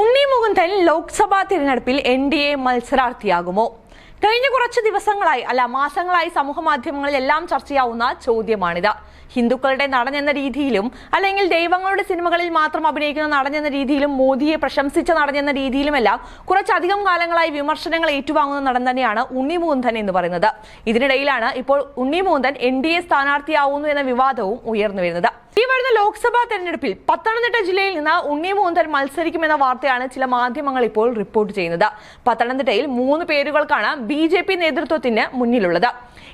ഉണ്ണി മുകുന്ദൻ ലോക്സഭാ തിരഞ്ഞെടുപ്പിൽ N D A മത്സരാർത്ഥിയാകുമോ? കഴിഞ്ഞ കുറച്ച് ദിവസങ്ങളായി അല്ല മാസങ്ങളായി സമൂഹ മാധ്യമങ്ങളിൽ എല്ലാം ചർച്ചയാവുന്ന ചോദ്യമാണിത്. ഹിന്ദുക്കളുടെ നടനെന്ന രീതിയിലും അല്ലെങ്കിൽ ദൈവങ്ങളുടെ സിനിമകളിൽ മാത്രം അഭിനയിക്കുന്ന നടനെന്ന രീതിയിലും മോദിയെ പ്രശംസിച്ച നടനെന്ന രീതിയിലുമെല്ലാം കുറച്ചധികം കാലങ്ങളായി വിമർശനങ്ങൾ ഏറ്റുവാങ്ങുന്ന നടൻ തന്നെയാണ് ഉണ്ണി മുകുന്ദൻ എന്ന് പറയുന്നത്. ഇതിനിടയിലാണ് ഇപ്പോൾ Unni Mukundan N D A സ്ഥാനാർത്ഥിയാവുന്നു എന്ന വിവാദവും ഉയർന്നു വരുന്നത്. ഈ വരുന്ന ലോക്സഭാ തെരഞ്ഞെടുപ്പിൽ പത്തനംതിട്ട ജില്ലയിൽ നിന്ന് ഉണ്ണി മുകുന്ദൻ മത്സരിക്കുമെന്ന വാർത്തയാണ് ചില മാധ്യമങ്ങൾ ഇപ്പോൾ റിപ്പോർട്ട് ചെയ്യുന്നത്. പത്തനംതിട്ടയിൽ മൂന്ന് പേരുകൾക്കാണ് ബി ജെ പി നേതൃത്വത്തിന് മുന്നിലുള്ളത്.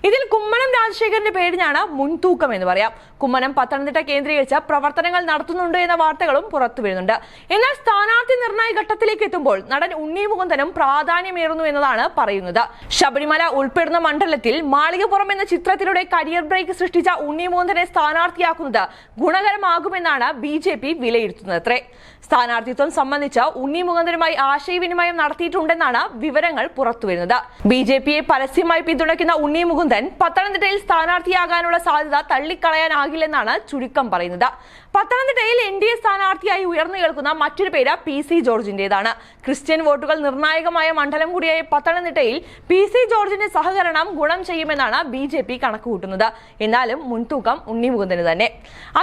ഇതിൽ കുമ്മനം രാജശേഖരന്റെ പേരിനാണ് മുൻതൂക്കം എന്ന് പറയാം. കുമ്മനം പത്തനംതിട്ട കേന്ദ്രീകരിച്ച് പ്രവർത്തനങ്ങൾ നടത്തുന്നുണ്ട് എന്ന വാർത്തകളും പുറത്തു വരുന്നുണ്ട്. എന്നാൽ സ്ഥാനാർത്ഥി നിർണായ ഘട്ടത്തിലേക്ക് എത്തുമ്പോൾ നടൻ ഉണ്ണി മുകുന്ദനും പ്രാധാന്യമേറുന്നു എന്നതാണ് പറയുന്നത്. ശബരിമല ഉൾപ്പെടുന്ന മണ്ഡലത്തിൽ മാളികപ്പുറം എന്ന ചിത്രത്തിലൂടെ കരിയർ ബ്രേക്ക് സൃഷ്ടിച്ച ഉണ്ണി മുകുന്ദനെ സ്ഥാനാർത്ഥിയാക്കുന്നത് ഗുണകരമാകുമെന്നാണ് ബി ജെ പി വിലയിരുത്തുന്നത്. അത്രേ. സ്ഥാനാർത്ഥിത്വം സംബന്ധിച്ച് ഉണ്ണി മുഖന്തരുമായി ആശയവിനിമയം നടത്തിയിട്ടുണ്ടെന്നാണ് വിവരങ്ങൾ പുറത്തുവരുന്നത്. ബി ജെ പിയെ പരസ്യമായി പിന്തുണയ്ക്കുന്ന ഉണ്ണി മുകുന്ദൻ പത്തനംതിട്ടയിൽ സ്ഥാനാർത്ഥിയാകാനുള്ള സാധ്യത തള്ളിക്കളയാനാകില്ലെന്നാണ് ചുരുക്കം പറയുന്നത്. പത്തനംതിട്ടയിൽ എൻ ഡി എ സ്ഥാനാർത്ഥിയായി ഉയർന്നു കേൾക്കുന്ന മറ്റൊരു പേര് പി സി ജോർജിന്റേതാണ്. ക്രിസ്ത്യൻ വോട്ടുകൾ നിർണായകമായ മണ്ഡലം കൂടിയായ പത്തനംതിട്ടയിൽ പി സി ജോർജിന്റെ സഹകരണം ഗുണം ചെയ്യുമെന്നാണ് ബി ജെ പി കണക്കുകൂട്ടുന്നത്. എന്നാലും മുൻതൂക്കം ഉണ്ണിമുകുന്ദന് തന്നെ.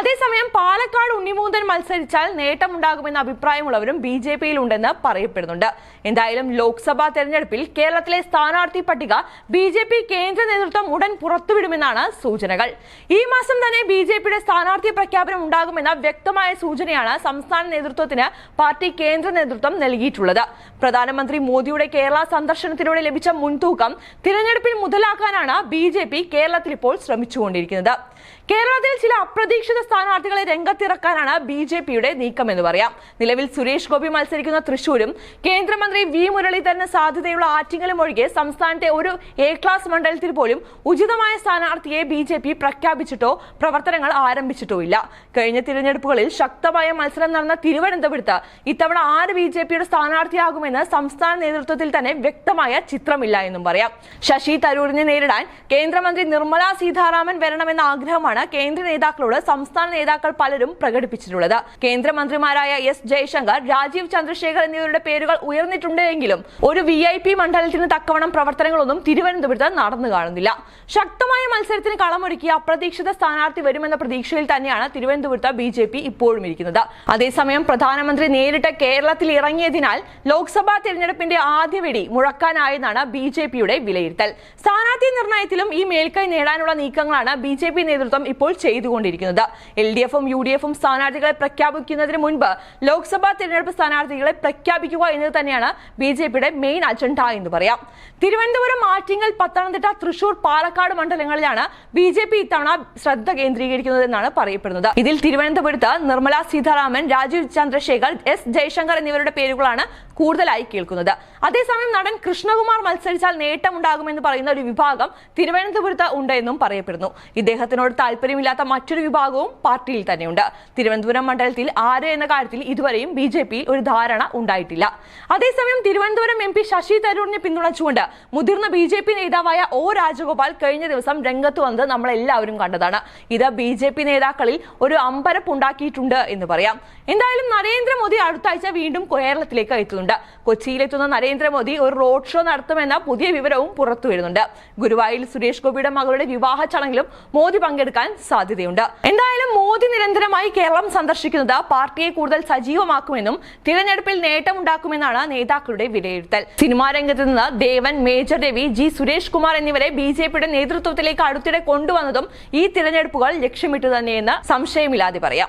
അതേസമയം പാലക്കാട് ഉണ്ണിമുകുന്ദൻ മത്സരിച്ചാൽ നേട്ടമുണ്ടാകുമെന്ന അഭിപ്രായമുള്ളവരും ബി ജെ പിയിൽ ഉണ്ടെന്ന് പറയപ്പെടുന്നുണ്ട്. എന്തായാലും ലോക്സഭാ തെരഞ്ഞെടുപ്പിൽ കേരളത്തിലെ സ്ഥാനാർത്ഥി പട്ടിക ബി ജെ പി കേന്ദ്ര നേതൃത്വം ഉടൻ പുറത്തുവിടുമെന്നാണ് സൂചനകൾ. ഈ മാസം തന്നെ ബി ജെ പിയുടെ സ്ഥാനാർത്ഥി പ്രഖ്യാപനം ഉണ്ടാകുമെന്ന വ്യക്തമായ സൂചനയാണ് സംസ്ഥാന നേതൃത്വത്തിന് പാർട്ടി കേന്ദ്ര നേതൃത്വം നൽകിയിട്ടുള്ളത്. പ്രധാനമന്ത്രി മോദിയുടെ കേരള സന്ദർശനത്തിലൂടെ ലഭിച്ച മുൻതൂക്കം തിരഞ്ഞെടുപ്പിൽ മുതലാക്കാനാണ് ബി ജെ പി കേരളത്തിൽ ഇപ്പോൾ ശ്രമിച്ചുകൊണ്ടിരിക്കുന്നത്. കേരളത്തിൽ ചില അപ്രതീക്ഷിത സ്ഥാനാർത്ഥികളെ രംഗത്തിറക്കാനാണ് ബി ജെ പിയുടെ നീക്കം എന്ന് പറയാം. നിലവിൽ സുരേഷ് ഗോപി മത്സരിക്കുന്ന തൃശൂരും കേന്ദ്രമന്ത്രി വി മുരളീധരന് സാധ്യതയുള്ള ആറ്റിങ്ങലും ഒഴികെ സംസ്ഥാനത്തെ ഒരു എ ക്ലാസ് മണ്ഡലത്തിൽ പോലും ഉചിതമായ സ്ഥാനാർത്ഥിയെ ബി ജെ പി പ്രഖ്യാപിച്ചിട്ടോ പ്രവർത്തനങ്ങൾ ആരംഭിച്ചിട്ടോ ഇല്ല കഴിഞ്ഞ തിരഞ്ഞെടുപ്പുകളിൽ ശക്തമായ മത്സരം നടന്ന തിരുവനന്തപുരത്ത് ഇത്തവണ ആര് ബി ജെ പിയുടെ സ്ഥാനാർത്ഥിയാകുമെന്ന് സംസ്ഥാന നേതൃത്വത്തിൽ തന്നെ വ്യക്തമായ ചിത്രമില്ല എന്നും പറയാം. ശശി തരൂരിനെ നേരിടാൻ കേന്ദ്രമന്ത്രി നിർമ്മലാ സീതാരാമൻ വരണമെന്ന ആഗ്രഹമാണ് കേന്ദ്ര നേതാക്കളോട് സംസ്ഥാന നേതാക്കൾ പലരും പ്രകടിപ്പിച്ചിട്ടുള്ളത് കേന്ദ്രമന്ത്രിമാരായ എസ് ജയശങ്കർ രാജീവ് ചന്ദ്രശേഖർ എന്നിവരുടെ പേരുകൾ ഉയർന്നിട്ടുണ്ടെങ്കിലും ഒരു വി ഐ പി മണ്ഡലത്തിന് തക്കവണ്ണം പ്രവർത്തനങ്ങളൊന്നും തിരുവനന്തപുരത്ത് നടന്നു കാണുന്നില്ല. ശക്തമായ മത്സരത്തിന് കളമൊരുക്കി അപ്രതീക്ഷിത സ്ഥാനാർത്ഥി വരുമെന്ന പ്രതീക്ഷയിൽ തന്നെയാണ് തിരുവനന്തപുരത്ത് ബി ജെ പി ഇപ്പോഴും ഇരിക്കുന്നത്. അതേസമയം പ്രധാനമന്ത്രി നേരിട്ട് കേരളത്തിൽ ഇറങ്ങിയതിനാൽ ലോക്സഭാ തെരഞ്ഞെടുപ്പിന്റെ ആദ്യ വെടി മുഴക്കാനായെന്നാണ് ബി ജെ പിയുടെ വിലയിരുത്തൽ. സ്ഥാനാർത്ഥി നിർണയത്തിലും ഈ മേൽക്കൈ നേടാനുള്ള നീക്കങ്ങളാണ് ബി ജെ പി നേതൃത്വം ഇപ്പോൾ ചെയ്തുകൊണ്ടിരിക്കുന്നത്. എൽ ഡി എഫും യു ഡി എഫും സ്ഥാനാർത്ഥികളെ പ്രഖ്യാപിക്കുന്നതിന് മുൻപ് ലോക്സഭാ തിരഞ്ഞെടുപ്പ് സ്ഥാനാർത്ഥികളെ പ്രഖ്യാപിക്കുക എന്നത് തന്നെയാണ് ബി ജെ പിയുടെ മെയിൻ അജണ്ട എന്ന് പറയാം. തിരുവനന്തപുരം ആറ്റിങ്ങൽ പത്തനംതിട്ട തൃശൂർ പാലക്കാട് മണ്ഡലങ്ങളിലാണ് ബി ജെ പി ഇത്തവണ ശ്രദ്ധ കേന്ദ്രീകരിക്കുന്നതെന്നാണ് പറയപ്പെടുന്നത്. ഇതിൽ തിരുവനന്തപുരത്ത് നിർമ്മല സീതാരാമൻ രാജീവ് ചന്ദ്രശേഖർ എസ് ജയശങ്കർ എന്നിവരുടെ പേരുകളാണ് കൂടുതലായി കേൾക്കുന്നത്. അതേസമയം നടൻ കൃഷ്ണകുമാർ മത്സരിച്ചാൽ നേട്ടമുണ്ടാകുമെന്ന് പറയുന്ന ഒരു വിഭാഗം തിരുവനന്തപുരത്ത് ഉണ്ടെന്നും പറയപ്പെടുന്നു. ഇദ്ദേഹത്തിനോട് താല്പര്യമില്ലാത്ത മറ്റൊരു വിഭാഗവും പാർട്ടിയിൽ തന്നെയുണ്ട്. തിരുവനന്തപുരം മണ്ഡലത്തിൽ ആര് എന്ന കാര്യത്തിൽ ഇതുവരെയും ബി ജെ പിയിൽ ഒരു ധാരണ ഉണ്ടായിട്ടില്ല. അതേസമയം തിരുവനന്തപുരം എം പി ശശി തരൂരിനെ പിന്തുണച്ചുകൊണ്ട് മുതിർന്ന ബി ജെ പി നേതാവായ ഒ രാജഗോപാൽ കഴിഞ്ഞ ദിവസം രംഗത്ത് വന്നത് നമ്മളെല്ലാവരും കണ്ടതാണ്. ഇത് ബി ജെ പി നേതാക്കളിൽ ഒരു അമ്പരപ്പുണ്ടാക്കിയിട്ടുണ്ട് എന്ന് പറയാം. എന്തായാലും നരേന്ദ്രമോദി അടുത്ത ആഴ്ച വീണ്ടും കേരളത്തിലേക്ക് എത്തുന്നുണ്ട്. കൊച്ചിയിലെത്തുന്ന നരേന്ദ്രമോദി ഒരു റോഡ് ഷോ നടത്തുമെന്ന പുതിയ വിവരവും പുറത്തു വരുന്നുണ്ട്. ഗുരുവായൂരിൽ സുരേഷ് ഗോപിയുടെ മകളുടെ വിവാഹ ചടങ്ങിലും മോദി പങ്കെടുക്കാൻ സാധ്യതയുണ്ട്. എന്തായാലും മോദി നിരന്തരമായി കേരളം സന്ദർശിക്കുന്നത് പാർട്ടിയെ കൂടുതൽ സജീവമാക്കുമെന്നും തിരഞ്ഞെടുപ്പിൽ നേട്ടമുണ്ടാക്കുമെന്നാണ് നേതാക്കളുടെ വിലയിരുത്തൽ. സിനിമാ രംഗത്ത് നിന്ന് ദേവൻ മേജർ രവി ജി സുരേഷ് കുമാർ എന്നിവരെ ബി ജെ പിയുടെ നേതൃത്വത്തിലേക്ക് അടുത്തിടെ കൊണ്ടുവന്നതും ഈ തിരഞ്ഞെടുപ്പുകൾ ലക്ഷ്യമിട്ടു തന്നെയെന്ന് സംശയമില്ലാതെ പറയാം.